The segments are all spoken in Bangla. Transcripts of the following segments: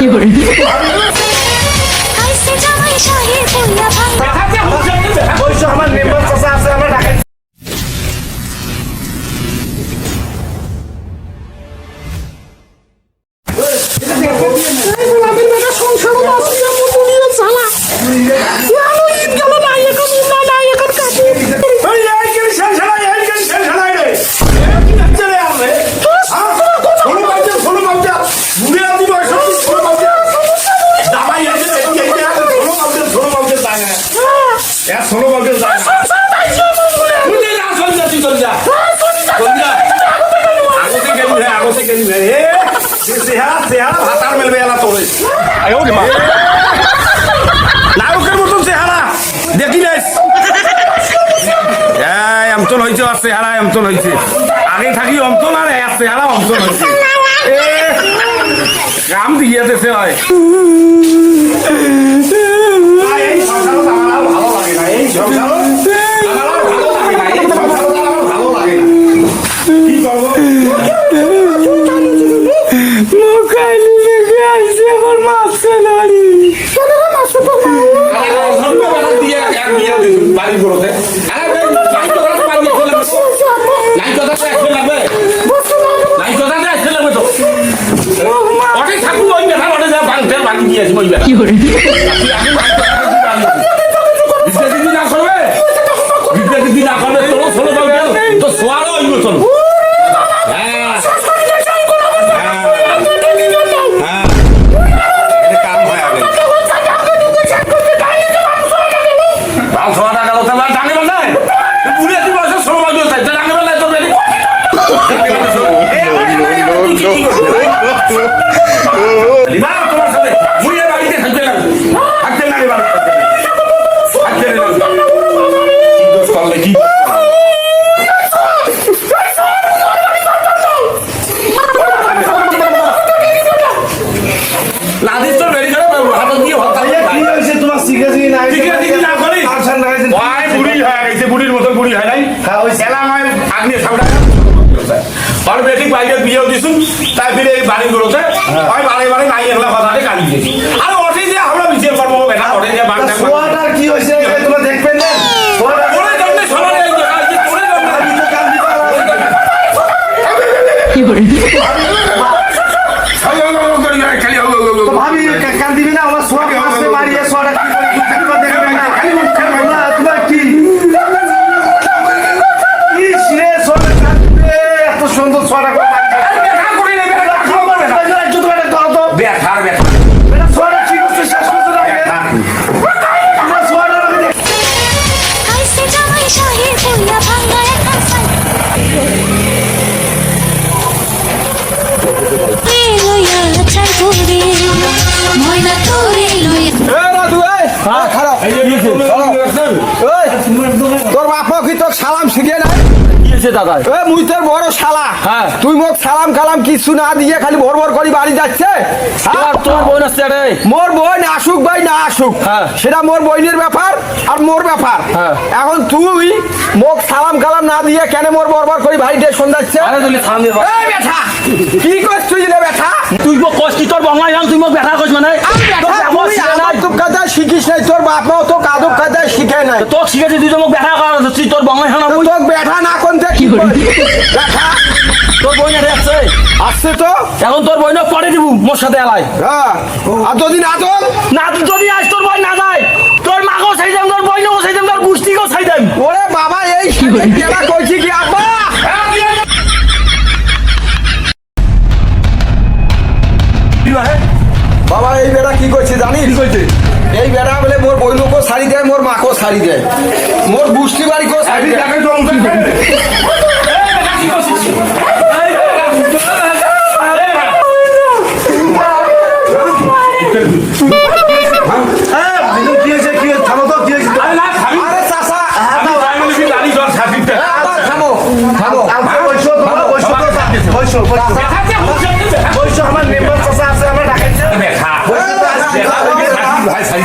有人。নায়কের মতন চেহারা। দেখি এই, অমতন হয়েছে আর চেহারা, অমতন হয়েছে আগে থাকি অমতন আর চেহারা অমতন হয়েছে কাম দিয়ে দেশে হয়। yeah. আর বেটি বাইরে বিয়েও দিছুন তাই ফিরে এই বাড়ি গুলোতে আমি বাড়ি বাড়ি নাই এগুলা কথাতে কালি দিয়েছি। আর ওঠে যে আমরা বিচার করব বেটা ওঠে যে বাড়ি সোয়াটার কি হয়েছে তোমরা দেখবেন না? কাজ করে করি আসুক ভাই না আসুক। সেটা মোর বইনের ব্যাপার আর মোর ব্যাপার। এখন তুই মোক সালাম কালাম না দিয়ে কেন মোর বরবার করি সন্ধ্যাচ্ছে আরে তুই থামে কি করছিস রে বেটা তুই মোক কষ্ট তোর বাংলা জান তুই মোক ব্যথা কইছ মানে? তোর আদব শিখিস নাই। তোর বাপ তো আদব কায়দায় শিখে নাই। তোক শিখেছি তুই তো মোক ব্যথা করা তুই তোর বাংলা জানা তো তোক বেটা না কোনতে কি করবি তোর বোন এর আসছে আসছে তো? এখন তোর বোন পড়ে দিব মোর সাথে এলাই। হ্যাঁ আর যদি না তোর না যদি আজ তোর বোন না যায় তোর মাকেও দাম তোর বোনকেও চাই দাম তোর গোষ্ঠীকেও চাই দাম। ওরে বাবা এই কইছি কি আব্বা! বাবা এই বেটা কি কইছে জানিস? কি কইছে? এই বেটা বলে মোর বইনকো শাড়ি দেয় মোর মাকেও শাড়ি দেয়। মোর গুষ্টি বাড়িকেও শাড়ি দেয়। থামো থামো। বৈশ্য বৈশ্য বৈশ্য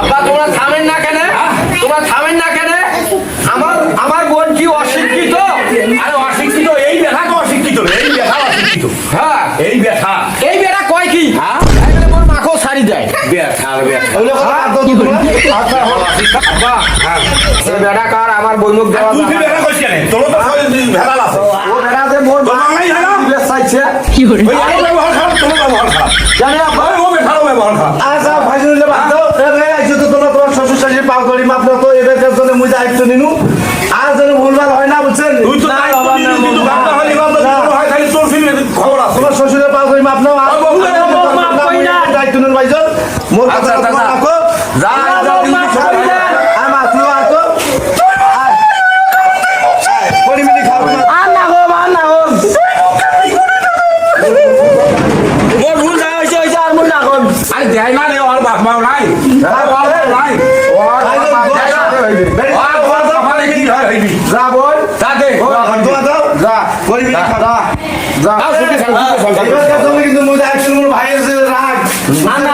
আব্বা তোমরা থামেন না কেন? তোমরা থামেন না কেন? আমার আমার বোন কি অশিক্ষিত? আরে অশিক্ষিত এই বেঠা তো অশিক্ষিত। এই বেঠা অশিক্ষিত। হ্যাঁ। এই বেঠা এই বেটা কয় কি? হ্যাঁ? এখানে মোর দেয়। তো তোমরা। আব্বা এই বেটা কার? আমার বইনুক দেওয়া তোর তো আছে। ও মোর চাইছে। আচ্ছা, কথা আচ্ছা, আচ্ছা। যা যা মাপ কই না। আর মাছ নাও, আর তো। আয়। আয়, পরিমিতি খাও তোমার। আর না গো আর না গো মোর ভুল যা হয়েছে হয়েছে আর মুই না গো আরে দেয় না। রে ওর বাপ মাও নাই ওর বাপ নাই ভাইজান, দেয় না। বেরি- ওর বাপ কপালে কি হইবি যা বোন যা দে। দোয়া দাও। যা। খাও। যা। যা। ছুটি ছাড় ছুটি ছাড়। এবারকার